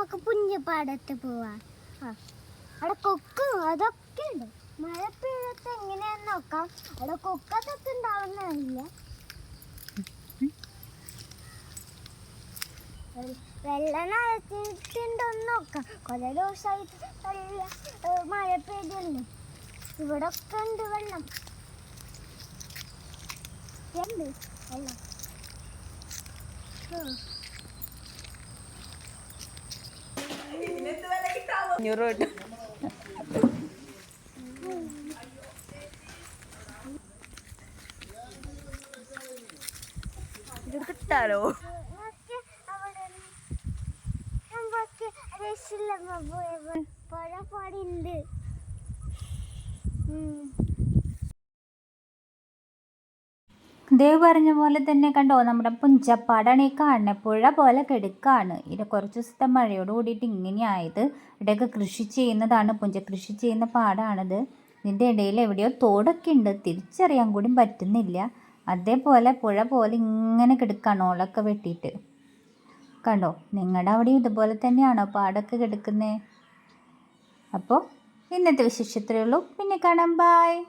നമുക്ക് പുഞ്ഞപ്പാടത്ത് പോവാം. അവിടെ കൊക്കും അതൊക്കെ ഉണ്ട്. മഴ പെയ്യത്ത് എങ്ങനെയാന്ന് നോക്കാം. അവിടെ കൊക്കത്തൊക്കെ ഉണ്ടാവുന്നറിയില്ല വെള്ളം നനച്ചിട്ടുണ്ടോന്ന് നോക്കാം. കുറെ ദിവസമായിട്ട് നല്ല മഴ പെയ്തല്ലേ ഇവിടെ ഒക്കെ ഉണ്ട് വെള്ളം. ഉണ്ട് വെള്ളം. അഞ്ഞൂറ് കിട്ടും ഇത് കിട്ടാലോ രക്ഷയില്ലമ്മ പോയപ്പോ പുഴ പാടിണ്ട് ദേവ് പറഞ്ഞ പോലെ തന്നെ കണ്ടോ? നമ്മുടെ പുഞ്ചപ്പാടാണ് ഈ കാണുന്നത് പുഴ പോലെ കെടുക്കാണ്. ഇത് കുറച്ച് ദിവസത്തെ മഴയോട് കൂടിയിട്ട് ഇങ്ങനെയായത് ഇവിടെയൊക്കെ കൃഷി ചെയ്യുന്നതാണ്. പുഞ്ച കൃഷി ചെയ്യുന്ന പാടാണിത്. ഇതിന്റെ ഇടയിൽ എവിടെയോ തോടൊക്കെ ഉണ്ട്. തിരിച്ചറിയാൻ കൂടി പറ്റുന്നില്ല. അതേപോലെ പുഴ പോലെ ഇങ്ങനെ കിടക്കാണ് ഓളൊക്കെ വെട്ടിയിട്ട്. കണ്ടോ? നിങ്ങളുടെ അവിടെ ഇതുപോലെ തന്നെയാണോ പാടൊക്കെ കിടക്കുന്നത് അപ്പോൾ ഇന്നത്തെ വിശേഷത്രേ ഉള്ളൂ. പിന്നെ കാണാം. ബായ്